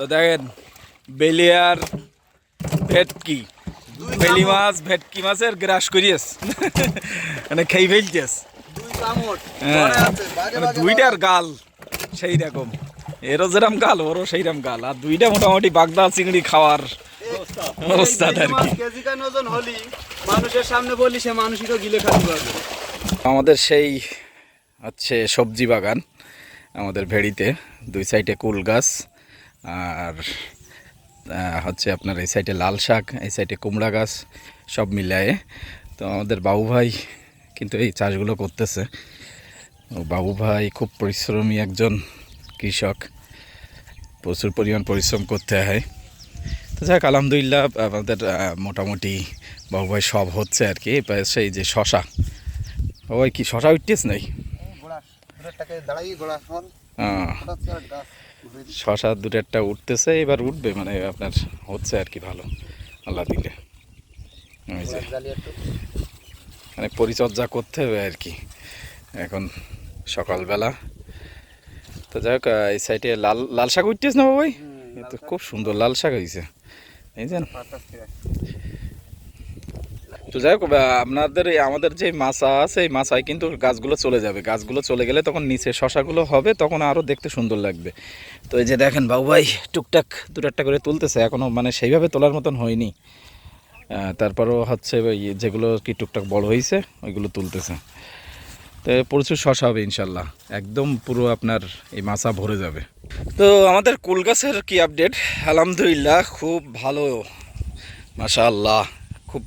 তো দেখেন বেলিয়ার ভেটকি। বেলি মাছ ভেটকি মাছের গ্রাস করিয়েস। মানে খেই ফেলছিস হ্যাঁ। মানে দুইটার গাল সেই রকম। এরও যেরকম গাল ওরও সেই রকম গাল। আর দুইটা মোটামুটি বাগদা চিংড়ি খাওয়ার অবস্থা। আর কি। মানুষের সামনে বলি সে মানুষই তো গিলে খাতে পারবে। আমাদের সেই হচ্ছে সবজি বাগান আমাদের ভেড়িতে দুই সাইডে কুল গাছ। আর হচ্ছে আপনার এই সাইডে লাল শাক, এই সাইডে কুমড়া গাছ, সব মিলায়ে। তো আমাদের বাবু ভাই কিন্তু এই চাষগুলো করতেছে। বাবু ভাই খুব পরিশ্রমী একজন কৃষক। প্রচুর পরিমাণ পরিশ্রম করতে হয়। তো যাক, আলহামদুলিল্লাহ, আমাদের মোটামুটি বাবু ভাই সব হচ্ছে আর কি। সেই যে শশা। ওই কি শশা উঠতেছ নাই শশা দুটো একটা উঠতেছে এবার উঠবে মানে আপনার হচ্ছে আর কি ভালো আল্লাহ দিলে। মানে পরিচর্যা করতে হবে আর কি এখন সকালবেলা। তো যাই হোক এই সাইডে লাল লাল শাক উঠতেছ না বাবাই? খুব সুন্দর লাল শাক হয়েছে এই যে। তো যাই হোক আপনাদের আমাদের যে মাছা আছে, এই মাছায় কিন্তু গাছগুলো চলে যাবে। গাছগুলো চলে গেলে তখন নিচে শশাগুলো হবে, তখন আরও দেখতে সুন্দর লাগবে। তো এই যে দেখেন বাবু ভাই, টুকটাক দু একটা করে তুলতেছে এখনও মানে সেইভাবে তোলার মতন হয়নি। তারপরও হচ্ছে যেগুলো কি টুকটাক বড় হয়েছে ওইগুলো তুলতেছে। তো প্রচুর শশা হবে ইনশাল্লাহ। একদম পুরো আপনার এই মাছা ভরে যাবে। তো আমাদের কুল গাছের কি আপডেট আলহামদুলিল্লাহ, খুব ভালো। মাশাআল্লাহ। খুব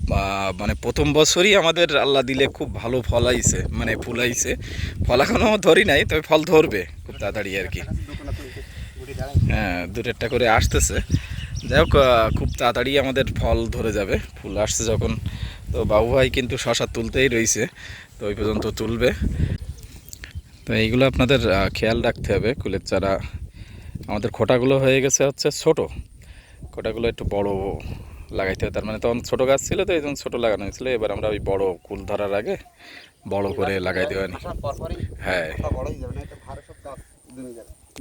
মানে প্রথম বছরই আমাদের আল্লাহ দিলে খুব ভালো ফল আইছে মানে ফুল আইছে। ফল এখনও ধরি নাই, তবে ফল ধরবে খুব তাড়াতাড়ি আর কি। হ্যাঁ দুটো করে আসতেছে। যাই হোক খুব তাড়াতাড়ি আমাদের ফল ধরে যাবে, ফুল আসছে যখন। তো বাবু ভাই কিন্তু শশা তুলতেই রয়েছে তো ওই পর্যন্ত তুলবে। তো এইগুলো আপনাদের খেয়াল রাখতে হবে, কুলের চারা। আমাদের খোটাগুলো হয়ে গেছে হচ্ছে ছোট। খোটাগুলো একটু বড় লাগাইতে হবে। তার মানে তখন ছোট গাছ ছিল তো, এই জন্য ছোটো লাগানো হয়েছিল। এবার আমরা ওই বড় কুল ধরার আগে বড় করে লাগাই দেওয়া নি হ্যাঁ।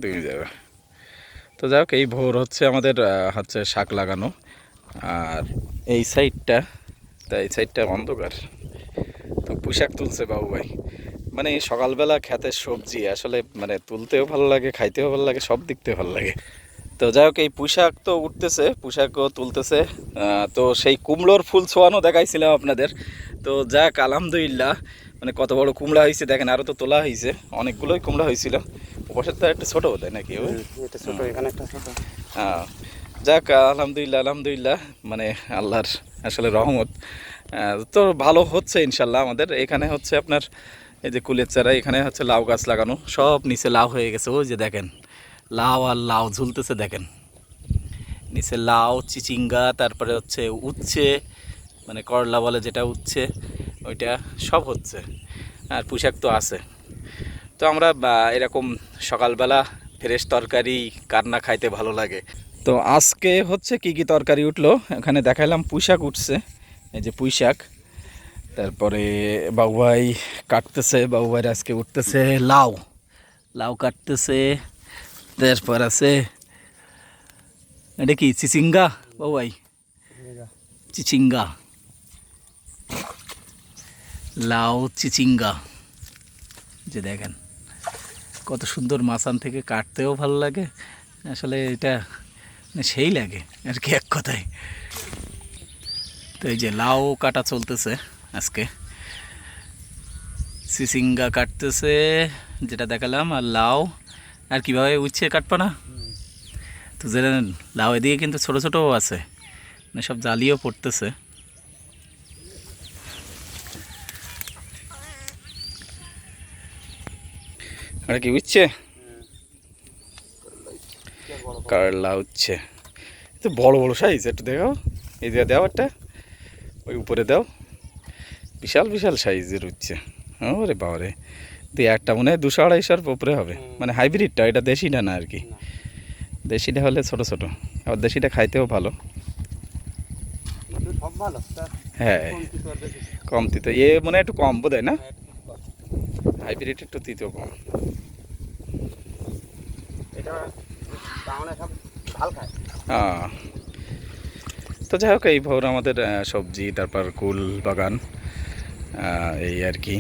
দুই যাবে। তো যাই এই ভোর হচ্ছে আমাদের হচ্ছে শাক লাগানো। আর এই সাইডটা, তা এই সাইডটা অন্ধকার। তো পোশাক তুলছে বাবু ভাই। মানে সকালবেলা খেতের সবজি, আসলে মানে তুলতেও ভালো লাগে, খাইতেও ভালো লাগে, সব দিক থেকে ভালো লাগে। তো যাই হোক এই পোশাক তো উঠতেছে পোশাকও তুলতেছে। তো সেই কুমড়োর ফুল ছোয়ানো দেখাইছিলাম আপনাদের। তো যাক আলহামদুলিল্লাহ মানে কত বড় কুমড়া হয়েছে দেখেন আরও তো তোলা হয়েছে অনেকগুলোই কুমড়া হয়েছিল ওপাশের তো একটা ছোটো বোধ নাকি ওই? এটা ছোট এখানে একটা ছোট। হ্যাঁ যাক আলহামদুলিল্লাহ আলহামদুলিল্লাহ মানে আল্লাহর আসলে রহমত। তো ভালো হচ্ছে ইনশাল্লাহ আমাদের। এখানে হচ্ছে আপনার এই যে কুলের চারা এখানে হচ্ছে লাউ গাছ লাগানো সব নিচে লাউ হয়ে গেছে ওই যে দেখেন। লাউ আর লাউ ঝুলতেছে দেখেন। নিচে লাউ, চিচিঙ্গা, তারপরে হচ্ছে উচ্ছে মানে করলা বলে যেটা উচ্ছে, ওইটা সব হচ্ছে। আর পোশাক তো আছে। তো আমরা এরকম সকালবেলা ফ্রেশ তরকারি, কান্না খাইতে ভালো লাগে। তো আজকে হচ্ছে কি কি তরকারি উঠল? এখানে দেখাইলাম পুঁইশাক উঠছে, এই যে পুঁইশাক। তারপরে বাবু ভাই কাটতেছে বাবু ভাইয়ের আজকে উঠতেছে লাউ। লাউ কাটতেছে তারপর আছে। এটা কি? চিচিঙ্গা? বাবু ভাই। চিচিঙ্গা। লাউ চিচিঙ্গা। যে দেখেন কত সুন্দর মাছান থেকে কাটতেও ভালো লাগে। আসলে এটা মানে সেই লাগে আর কি এক কথায়। তো এই যে লাউ কাটা চলতেছে আজকে। সিসিঙ্গা কাটতেছে যেটা দেখালাম আর লাউ আর কীভাবে উচ্ছে কাটবো না? তো জানেন লাউ এদিকে কিন্তু ছোটো ছোটোও আছে। মানে সব জালিও পড়তেছে। আর কি উঠছে কারলা উচ্ছে? তো বড় বড় সাইজ একটু দেখাও। এই দিয়ে দাও একটা ওই উপরে দাও। বিশাল বিশাল সাইজের উচ্ছে। ওরে বাবারে। তুই একটা মনে হয় দুশো আড়াইশোর উপরে হবে। মানে হাইব্রিডটা এটা দেশিটা না আর কি। দেশিটা হলে ছোট ছোট আবার দেশিটা খাইতেও ভালো। হ্যাঁ। আর? কম তিতো এ মনে হয় একটু কম বোধ না? হ্যাঁ, একটু। হাইব্রিড তিতো কম। আহ, তো যাই হোক এই ভোর আমাদের সবজি তারপর কুল বাগান এই আর কি।